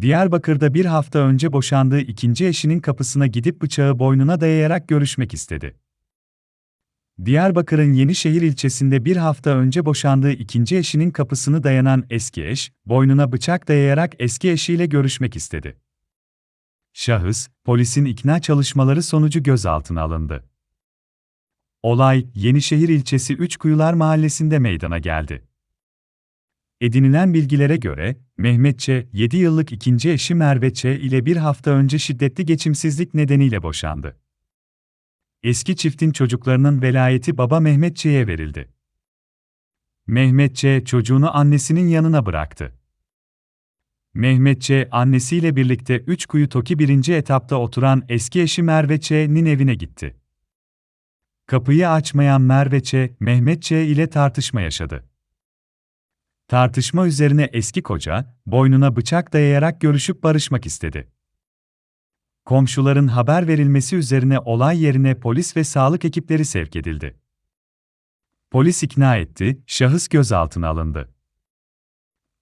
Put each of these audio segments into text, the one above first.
Diyarbakır'da bir hafta önce boşandığı ikinci eşinin kapısına gidip bıçağı boynuna dayayarak görüşmek istedi. Diyarbakır'ın Yenişehir ilçesinde bir hafta önce boşandığı ikinci eşinin kapısını dayanan eski eş, boynuna bıçak dayayarak eski eşiyle görüşmek istedi. Şahıs, polisin ikna çalışmaları sonucu gözaltına alındı. Olay, Yenişehir ilçesi Üçkuyular mahallesinde meydana geldi. Edinilen bilgilere göre, Mehmet Ç. 7 yıllık ikinci eşi Merve Ç. ile bir hafta önce şiddetli geçimsizlik nedeniyle boşandı. Eski çiftin çocuklarının velayeti baba Mehmet Ç.'ye verildi. Mehmet Ç. çocuğunu annesinin yanına bıraktı. Mehmet Ç. annesiyle birlikte Üçkuyu Toki birinci etapta oturan eski eşi Merve Ç.'nin evine gitti. Kapıyı açmayan Merve Ç. Mehmet Ç. ile tartışma yaşadı. Tartışma üzerine eski koca, boynuna bıçak dayayarak görüşüp barışmak istedi. Komşuların haber verilmesi üzerine olay yerine polis ve sağlık ekipleri sevk edildi. Polis ikna etti, şahıs gözaltına alındı.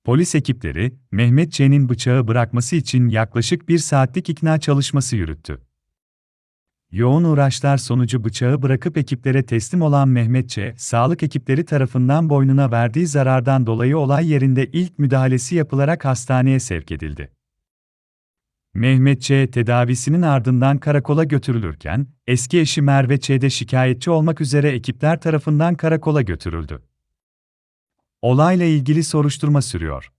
Polis ekipleri, Mehmet Ç'nin bıçağı bırakması için yaklaşık bir saatlik ikna çalışması yürüttü. Yoğun uğraşlar sonucu bıçağı bırakıp ekiplere teslim olan Mehmet Ç, sağlık ekipleri tarafından boynuna verdiği zarardan dolayı olay yerinde ilk müdahalesi yapılarak hastaneye sevk edildi. Mehmet Ç. tedavisinin ardından karakola götürülürken, eski eşi Merve Ç. de şikayetçi olmak üzere ekipler tarafından karakola götürüldü. Olayla ilgili soruşturma sürüyor.